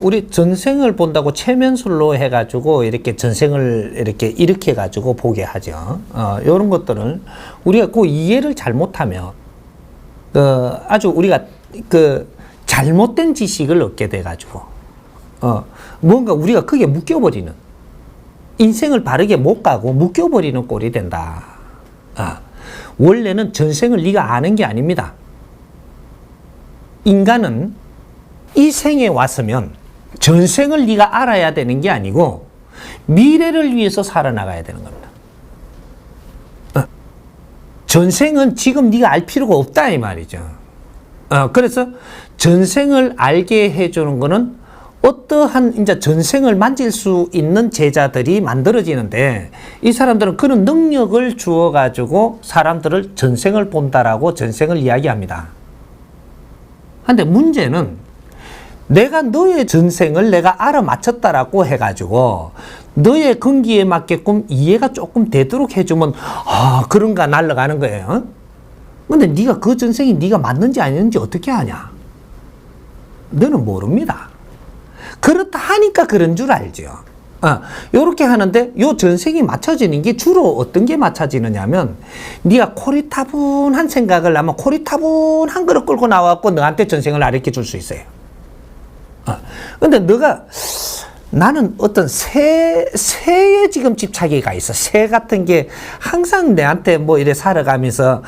우리 전생을 본다고 체면술로 해가지고 이렇게 전생을 이렇게 일으켜 가지고 보게 하죠. 어, 이런 것들은 우리가 그 이해를 잘못하면 그 아주 우리가 그 잘못된 지식을 얻게 돼 가지고 어, 뭔가 우리가 크게 묶여버리는 인생을 바르게 못 가고 묶여버리는 꼴이 된다. 아, 원래는 전생을 네가 아는 게 아닙니다. 인간은 이 생에 왔으면 전생을 네가 알아야 되는 게 아니고 미래를 위해서 살아나가야 되는 겁니다. 어. 전생은 지금 네가 알 필요가 없다 이 말이죠. 어, 그래서 전생을 알게 해주는 거는 어떠한 이제 전생을 만질 수 있는 제자들이 만들어지는데 이 사람들은 그런 능력을 주어 가지고 사람들을 전생을 본다라고 전생을 이야기합니다. 근데 문제는 내가 너의 전생을 내가 알아맞혔다라고 해가지고 너의 근기에 맞게끔 이해가 조금 되도록 해주면 아 그런가 날아가는 거예요. 근데 네가 그 전생이 네가 맞는지 아닌지 어떻게 아냐? 너는 모릅니다. 그렇다 하니까 그런 줄 알죠. 아, 요렇게 하는데 요 전생이 맞춰지는 게 주로 어떤 게 맞춰지느냐면 네가 코리타분한 생각을 하면 코리타분한 그릇 끌고 나와갖고 너한테 전생을 가르쳐 줄 수 있어요. 아, 근데 너가 나는 어떤 새, 새에 지금 집착이 가 있어. 새 같은 게 항상 내한테 뭐 이래 살아가면서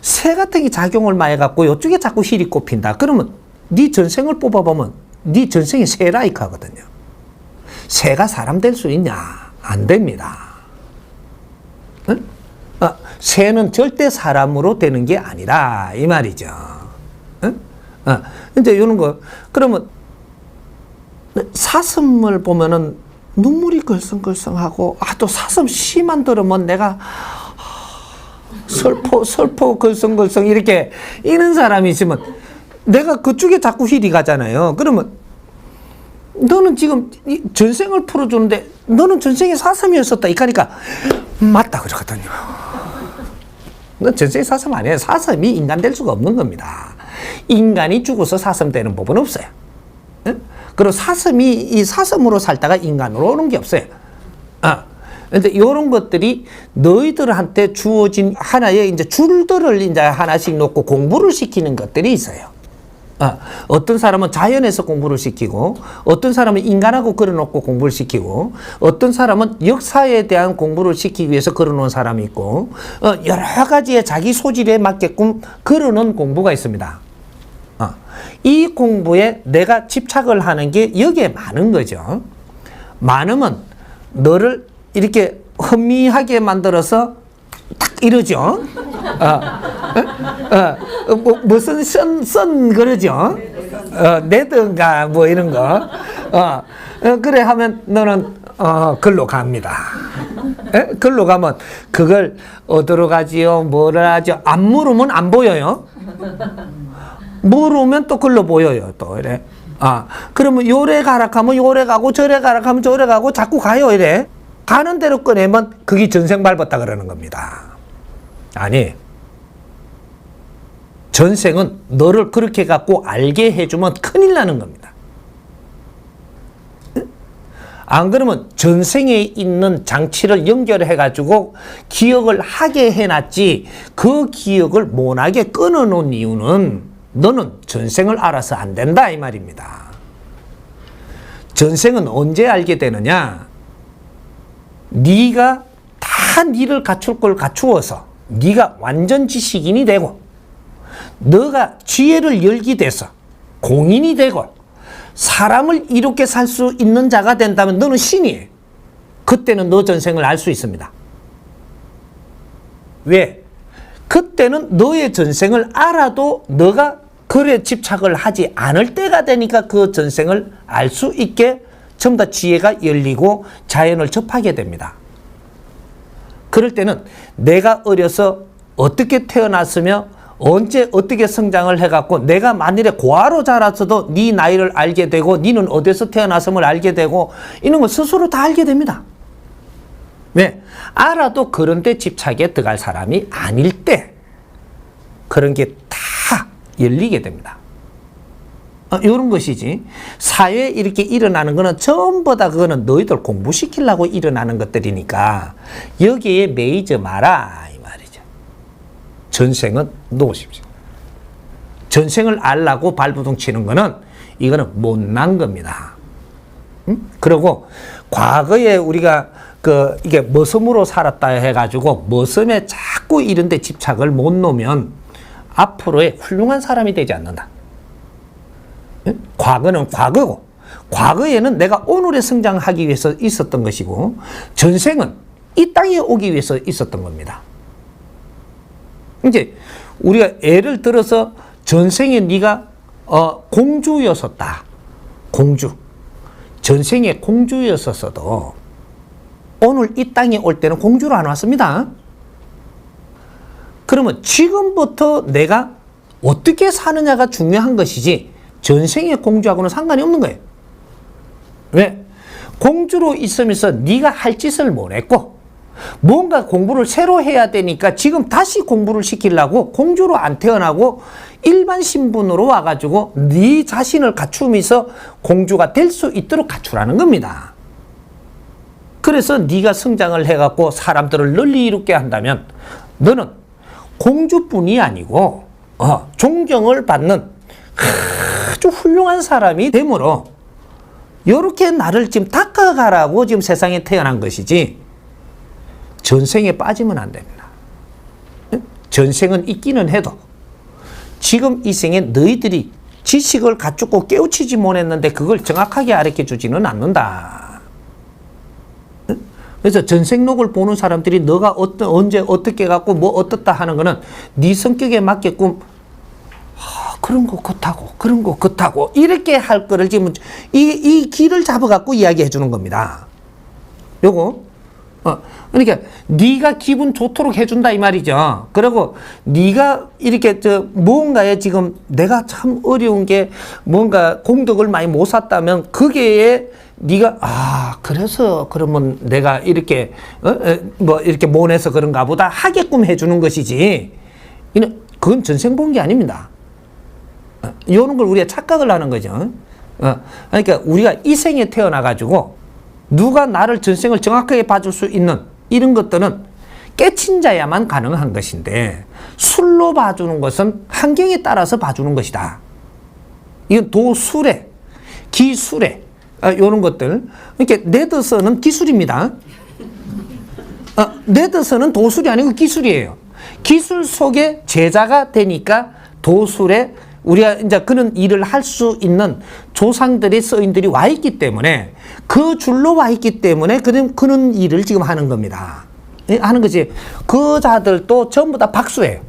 새 같은 게 작용을 많이 해갖고 이쪽에 자꾸 힐이 꼽힌다. 그러면 네 전생을 뽑아보면 네 전생이 새라이크 하거든요. 새가 사람 될 수 있냐? 안 됩니다. 응? 아, 새는 절대 사람으로 되는 게 아니라 이 말이죠. 응? 아, 이제 이런 거 그러면 사슴을 보면은 눈물이 걸성걸성하고 아 또 사슴 시만 들으면 내가 슬퍼 슬퍼 걸성걸성 이렇게 이런 사람이 있으면 내가 그쪽에 자꾸 힐이 가잖아요. 그러면 너는 지금 이 전생을 풀어주는데 너는 전생에 사슴이었었다. 이까니까 맞다 그러거든요. 너 전생에 사슴 아니에요. 사슴이 인간 될 수가 없는 겁니다. 인간이 죽어서 사슴 되는 법은 없어요. 응? 그리고 사슴이 이 사슴으로 살다가 인간으로 오는 게 없어요. 아. 근데 이런 것들이 너희들한테 주어진 하나의 이제 줄들을 이제 하나씩 놓고 공부를 시키는 것들이 있어요. 아, 어떤 사람은 자연에서 공부를 시키고, 어떤 사람은 인간하고 걸어놓고 공부를 시키고, 어떤 사람은 역사에 대한 공부를 시키기 위해서 걸어놓은 사람이 있고, 어, 여러 가지의 자기 소질에 맞게끔 걸어놓은 공부가 있습니다. 어, 이 공부에 내가 집착을 하는 게 여기에 많은 거죠. 많으면 너를 이렇게 현미하게 만들어서 딱 이러죠. 어, 어, 어, 뭐, 무슨 선, 선 그러죠. 어, 내든가 뭐 이런 거. 어, 어, 그래 하면 너는 어, 글로 갑니다. 에? 글로 가면 그걸 어디로 가지요? 뭐를 하죠? 안 물으면 안 보여요. 물으면 또 글로 보여요. 또 이래. 아, 그러면 요래 가라 하면 요래 가고 저래 가라 하면 저래 가고 자꾸 가요. 이래. 가는 대로 꺼내면 그게 전생 밟았다 그러는 겁니다. 아니. 전생은 너를 그렇게 갖고 알게 해주면 큰일 나는 겁니다. 안 그러면 전생에 있는 장치를 연결해 가지고 기억을 하게 해놨지 그 기억을 못하게 끊어놓은 이유는 너는 전생을 알아서 안 된다 이 말입니다. 전생은 언제 알게 되느냐? 네가 다 네를 갖출 걸 갖추어서 네가 완전 지식인이 되고 너가 지혜를 열기 돼서 공인이 되고 사람을 이롭게 살 수 있는 자가 된다면 너는 신이에요. 그때는 너 전생을 알 수 있습니다. 왜? 그때는 너의 전생을 알아도 너가 그래 집착을 하지 않을 때가 되니까 그 전생을 알 수 있게 전부 다 지혜가 열리고 자연을 접하게 됩니다. 그럴 때는 내가 어려서 어떻게 태어났으며 언제 어떻게 성장을 해갖고 내가 만일에 고아로 자랐어도 네 나이를 알게 되고 네는 어디서 태어났음을 알게 되고 이런 거 스스로 다 알게 됩니다. 왜? 알아도 그런 데 집착에 들어갈 사람이 아닐 때 그런 게 다 열리게 됩니다. 어, 이런 것이지. 사회에 이렇게 일어나는 거는 전부 다 그거는 너희들 공부시키려고 일어나는 것들이니까 여기에 매이지 마라. 이 말이죠. 전생은 놓으십시오. 전생을 알라고 발부둥 치는 거는 이거는 못난 겁니다. 음? 그리고 과거에 우리가 그 이게 머슴으로 살았다 해가지고 머슴에 자꾸 이런데 집착을 못 놓으면 앞으로의 훌륭한 사람이 되지 않는다. 응? 과거는 과거고 과거에는 내가 오늘에 성장하기 위해서 있었던 것이고 전생은 이 땅에 오기 위해서 있었던 겁니다. 이제 우리가 예를 들어서 전생에 네가 어, 공주였었다. 공주. 전생에 공주였었어도 오늘 이 땅에 올 때는 공주로 안 왔습니다. 그러면 지금부터 내가 어떻게 사느냐가 중요한 것이지 전생의 공주하고는 상관이 없는 거예요. 왜? 공주로 있으면서 네가 할 짓을 못 했고 뭔가 공부를 새로 해야 되니까 지금 다시 공부를 시키려고 공주로 안 태어나고 일반 신분으로 와가지고 네 자신을 갖추면서 공주가 될 수 있도록 갖추라는 겁니다. 그래서 네가 성장을 해갖고 사람들을 널리 이롭게 한다면 너는 공주뿐이 아니고 어, 존경을 받는 아주 훌륭한 사람이 되므로 이렇게 나를 지금 닦아가라고 지금 세상에 태어난 것이지 전생에 빠지면 안 됩니다. 전생은 있기는 해도 지금 이 생에 너희들이 지식을 갖추고 깨우치지 못했는데 그걸 정확하게 가르쳐 주지는 않는다. 그래서 전생록을 보는 사람들이 너가 어떤 언제 어떻게 갖고 뭐 어떻다 하는 거는 네 성격에 맞게끔 아, 그런 거 그렇다고 그런 거 그렇다고 이렇게 할 거를 지금 이, 이 길을 잡아갖고 이야기해 주는 겁니다. 요거 어, 그러니까 네가 기분 좋도록 해준다 이 말이죠. 그리고 네가 이렇게 저 무언가에 지금 내가 참 어려운 게 뭔가 공덕을 많이 못 샀다면 그게에 네가 아 그래서 그러면 내가 이렇게 어? 어, 뭐 이렇게 못해서 그런가 보다 하게끔 해주는 것이지. 그건 전생 본 게 아닙니다. 어, 이런 걸 우리가 착각을 하는 거죠. 어, 그러니까 우리가 이 생에 태어나 가지고 누가 나를 전생을 정확하게 봐줄 수 있는 이런 것들은 깨친 자야만 가능한 것인데 술로 봐주는 것은 환경에 따라서 봐주는 것이다. 이건 도술에 기술에 아, 이런 것들 이렇게 네드서는 기술입니다. 아, 네드서는 도술이 아니고 기술이에요. 기술 속에 제자가 되니까 도술에 우리가 이제 그런 일을 할 수 있는 조상들의 서인들이 와 있기 때문에 그 줄로 와 있기 때문에 그런 그런 일을 지금 하는 겁니다. 예, 하는 거지. 그 자들도 전부 다 박수예요.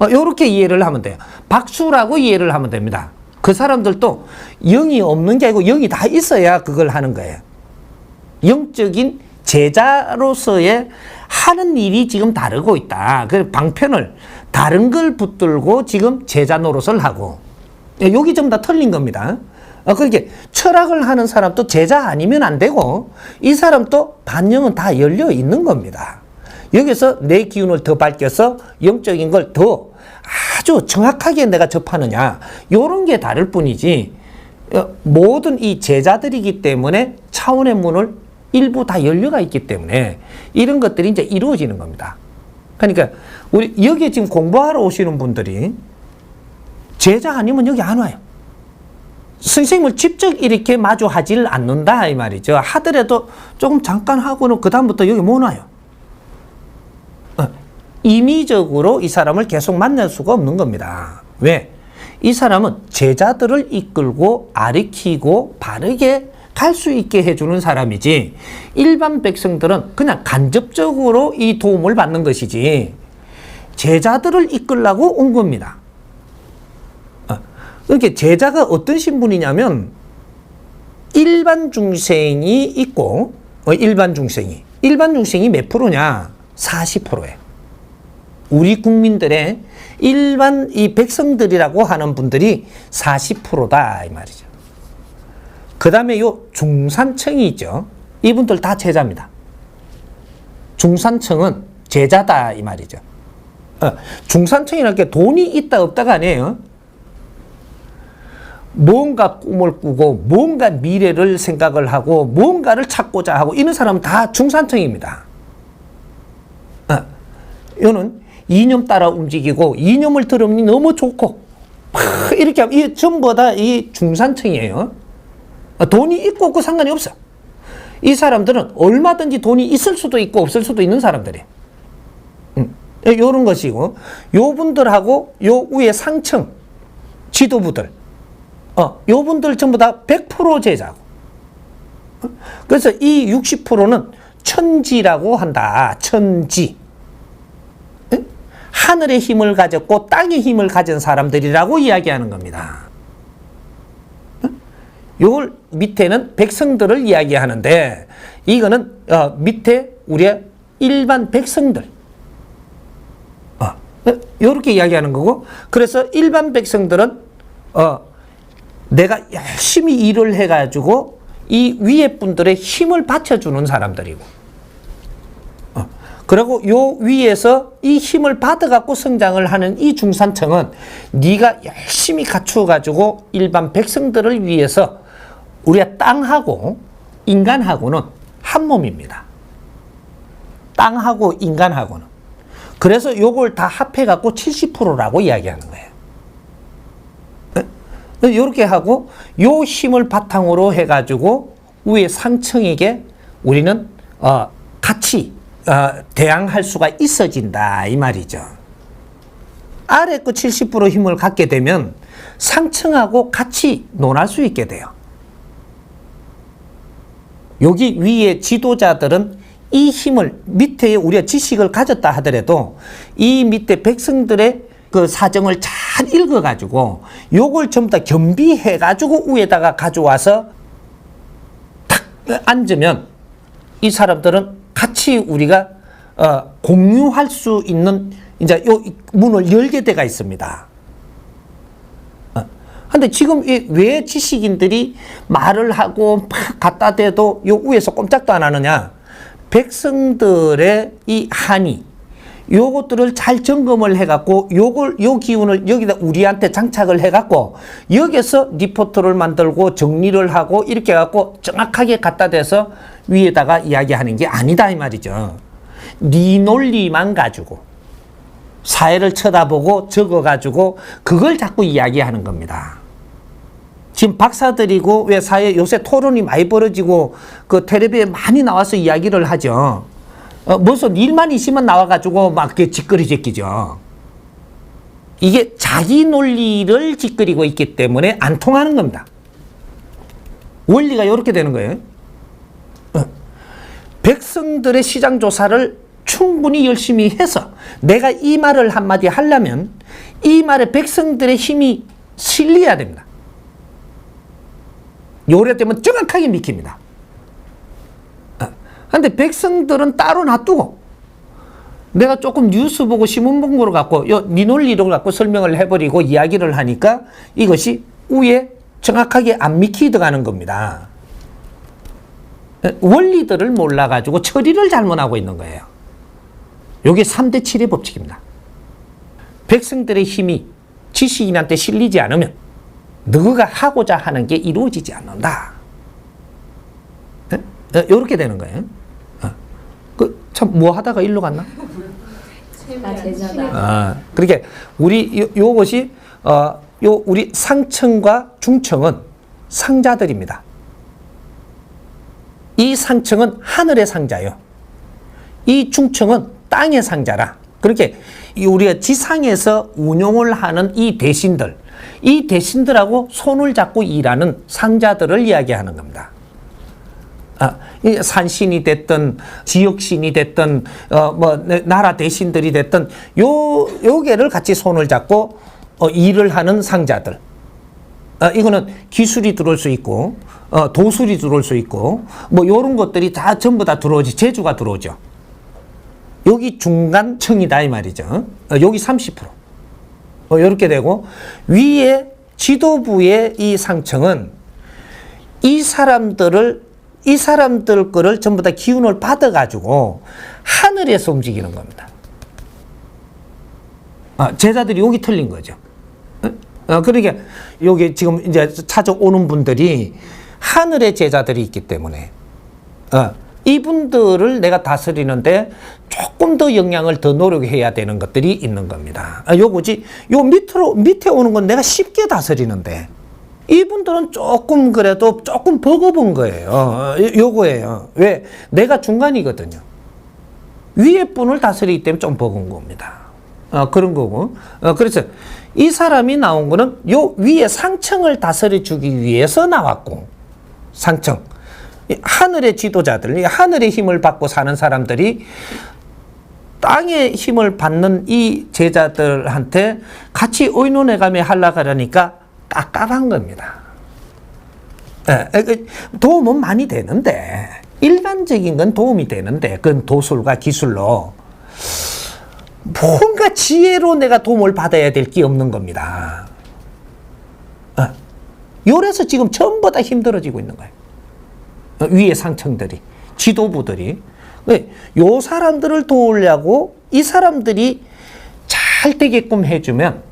어, 요렇게 이해를 하면 돼요. 박수라고 이해를 하면 됩니다. 그 사람들도 영이 없는 게 아니고 영이 다 있어야 그걸 하는 거예요. 영적인 제자로서의 하는 일이 지금 다르고 있다. 그 방편을 다른 걸 붙들고 지금 제자 노릇을 하고 예, 여기 좀 다 틀린 겁니다. 어, 그렇게 철학을 하는 사람도 제자 아니면 안 되고 이 사람도 반영은 다 열려 있는 겁니다. 여기서 내 기운을 더 밝혀서 영적인 걸 더 아주 정확하게 내가 접하느냐 요런 게 다를 뿐이지 어, 모든 이 제자들이기 때문에 차원의 문을 일부 다 열려가 있기 때문에 이런 것들이 이제 이루어지는 겁니다. 그러니까 우리 여기에 지금 공부하러 오시는 분들이 제자 아니면 여기 안 와요. 선생님을 직접 이렇게 마주하질 않는다 이 말이죠. 하더라도 조금 잠깐 하고는 그 다음부터 여기 못 와요. 어, 임의적으로 이 사람을 계속 만날 수가 없는 겁니다. 왜? 이 사람은 제자들을 이끌고 아리키고 바르게 갈 수 있게 해주는 사람이지 일반 백성들은 그냥 간접적으로 이 도움을 받는 것이지 제자들을 이끌라고 온 겁니다. 어, 이렇게 제자가 어떤 신분이냐면 일반 중생이 있고 어, 일반 중생이 일반 중생이 몇 프로냐? 40%예요. 우리 국민들의 일반 이 백성들이라고 하는 분들이 40%다 이 말이죠. 그 다음에 요 중산층이 있죠. 이분들 다 제자입니다. 중산층은 제자다 이 말이죠. 어, 중산층이라는 게 돈이 있다 없다가 아니에요. 뭔가 꿈을 꾸고 뭔가 미래를 생각을 하고 뭔가를 찾고자 하고 이런 사람은 다 중산층입니다. 아, 이거는 이념 따라 움직이고 이념을 들으면 너무 좋고 막 이렇게 하면 이 전부 다 이 중산층이에요. 아, 돈이 있고 없고 상관이 없어. 이 사람들은 얼마든지 돈이 있을 수도 있고 없을 수도 있는 사람들이에요. 음, 요런 것이고 요 분들하고 요 위에 상층 지도부들 어, 요 분들 전부 다 100% 제자고. 어? 그래서 이 60%는 천지라고 한다. 천지. 응? 하늘의 힘을 가졌고 땅의 힘을 가진 사람들이라고 이야기하는 겁니다. 요 밑에는 백성들을 이야기하는데 이거는 어, 밑에 우리의 일반 백성들. 어, 이렇게 이야기하는 거고. 그래서 일반 백성들은 어, 내가 열심히 일을 해가지고 이 위에 분들의 힘을 받쳐주는 사람들이고. 어, 그리고 요 위에서 이 힘을 받아갖고 성장을 하는 이 중산층은 네가 열심히 갖추어가지고 일반 백성들을 위해서 우리가 땅하고 인간하고는 한 몸입니다. 땅하고 인간하고는. 그래서 요걸 다 합해갖고 70%라고 이야기하는 거예요. 이렇게 하고 요 힘을 바탕으로 해가지고 위에 상층에게 우리는 어, 같이 어, 대항할 수가 있어진다 이 말이죠. 아래 그 70% 힘을 갖게 되면 상층하고 같이 논할 수 있게 돼요. 여기 위에 지도자들은 이 힘을 밑에 우리가 지식을 가졌다 하더라도 이 밑에 백성들의 그 사정을 잘 읽어가지고 요걸 전부 다 겸비해가지고 위에다가 가져와서 탁 앉으면 이 사람들은 같이 우리가 어, 공유할 수 있는 이제 요 문을 열게 돼가 있습니다. 어. 근데 지금 이 왜 지식인들이 말을 하고 막 갖다 대도 요 위에서 꼼짝도 안 하느냐? 백성들의 이 한이 요것들을 잘 점검을 해갖고 요걸 요 기운을 여기다 우리한테 장착을 해갖고 여기서 리포트를 만들고 정리를 하고 이렇게 해갖고 정확하게 갖다 대서 위에다가 이야기하는 게 아니다 이 말이죠. 네 논리만 가지고 사회를 쳐다보고 적어가지고 그걸 자꾸 이야기하는 겁니다. 지금 박사들이고 왜 사회 요새 토론이 많이 벌어지고 그 텔레비에 많이 나와서 이야기를 하죠. 어, 무슨 일만 있으면 나와가지고 막 이렇게 짓거리 제끼죠. 이게 자기 논리를 짓거리고 있기 때문에 안 통하는 겁니다. 원리가 이렇게 되는 거예요. 어. 백성들의 시장 조사를 충분히 열심히 해서 내가 이 말을 한마디 하려면 이 말에 백성들의 힘이 실려야 됩니다. 요래 때문에 정확하게 믿깁니다. 근데 백성들은 따로 놔두고 내가 조금 뉴스 보고 신문 본 거를 갖고 요, 네 논리를 갖고 설명을 해버리고 이야기를 하니까 이것이 위에 정확하게 안 믿기 들어가는 겁니다. 원리들을 몰라가지고 처리를 잘못하고 있는 거예요. 요게 3대 7의 법칙입니다. 백성들의 힘이 지식인한테 실리지 않으면 너가 하고자 하는 게 이루어지지 않는다. 이렇게 되는 거예요. 그참뭐 하다가 일로 갔나? 나 제자다. 아, 그렇게 우리 요, 요것이 어, 요 우리 상층과 중층은 상자들입니다. 이 상층은 하늘의 상자요. 이 중층은 땅의 상자라. 그렇게 이 우리가 지상에서 운용을 하는 이 대신들, 이 대신들하고 손을 잡고 일하는 상자들을 이야기하는 겁니다. 아, 이 산신이 됐든 지역신이 됐든 어 뭐 나라 대신들이 됐든 요 요게를 같이 손을 잡고 어, 일을 하는 상자들. 어, 이거는 기술이 들어올 수 있고 어, 도술이 들어올 수 있고 뭐 요런 것들이 다 전부 다 들어오지 제주가 들어오죠. 여기 중간층이다 이 말이죠. 어, 여기 30%. 어, 이렇게 되고 위에 지도부의 이 상층은 이 사람들을 이 사람들 거를 전부 다 기운을 받아 가지고 하늘에서 움직이는 겁니다. 아, 제자들이 여기 틀린 거죠. 어? 어, 그러니까 여기 지금 이제 찾아오는 분들이 하늘의 제자들이 있기 때문에 어, 이분들을 내가 다스리는데 조금 더 영향을 더 노력해야 되는 것들이 있는 겁니다. 아, 요거지. 요 밑으로 밑에 오는 건 내가 쉽게 다스리는데 이분들은 조금 그래도 조금 버거운 거예요. 어, 요- 요거예요. 왜? 내가 중간이거든요. 위에 분을 다스리기 때문에 좀 버거운 겁니다. 어, 그런 거고. 어, 그래서 이 사람이 나온 거는 요 위에 상층을 다스려 주기 위해서 나왔고, 상층. 이 하늘의 지도자들, 이 하늘의 힘을 받고 사는 사람들이 땅의 힘을 받는 이 제자들한테 같이 의논해가며 하려고 하니까 깝깝한 겁니다. 예, 예, 그 도움은 많이 되는데 일반적인 건 도움이 되는데 그건 도술과 기술로 뭔가 지혜로 내가 도움을 받아야 될 게 없는 겁니다. 어. 요래서 지금 전부 다 힘들어지고 있는 거예요. 어, 위에 상층들이 지도부들이 왜? 요 사람들을 도우려고 이 사람들이 잘 되게끔 해주면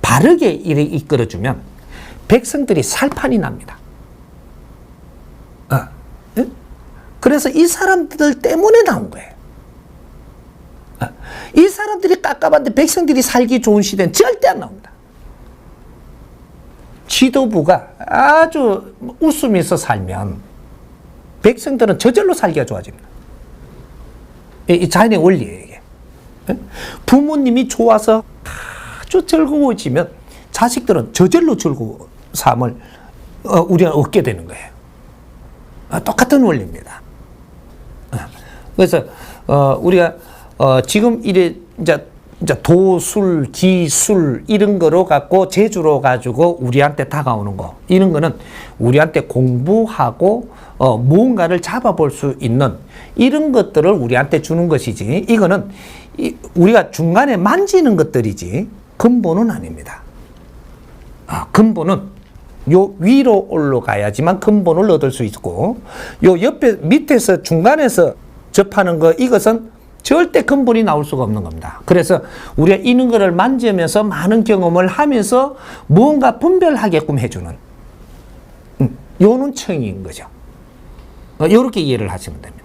바르게 일을 이끌어주면 백성들이 살판이 납니다. 어, 예? 그래서 이 사람들 때문에 나온 거예요. 어, 이 사람들이 깝깝한데 백성들이 살기 좋은 시대는 절대 안 나옵니다. 지도부가 아주 웃으면서 살면 백성들은 저절로 살기가 좋아집니다. 이- 이 자연의 원리예요, 이게. 예? 부모님이 좋아서 아주 즐거워지면 자식들은 저절로 즐거운 삶을 어, 우리가 얻게 되는 거예요. 아, 똑같은 원리입니다. 어, 그래서 어, 우리가 어, 지금 이제 이제 도술, 기술 이런 거로 갖고 재주로 가지고 우리한테 다가오는 거. 이런 거는 우리한테 공부하고 어, 무언가를 잡아볼 수 있는 이런 것들을 우리한테 주는 것이지. 이거는 이, 우리가 중간에 만지는 것들이지. 근본은 아닙니다. 아, 근본은 요 위로 올라가야지만 근본을 얻을 수 있고 요 옆에 밑에서 중간에서 접하는 거 이것은 절대 근본이 나올 수가 없는 겁니다. 그래서 우리가 이런 거를 만지면서 많은 경험을 하면서 무언가 분별하게끔 해주는 음, 요는 청인 거죠. 이렇게 이해를 하시면 됩니다.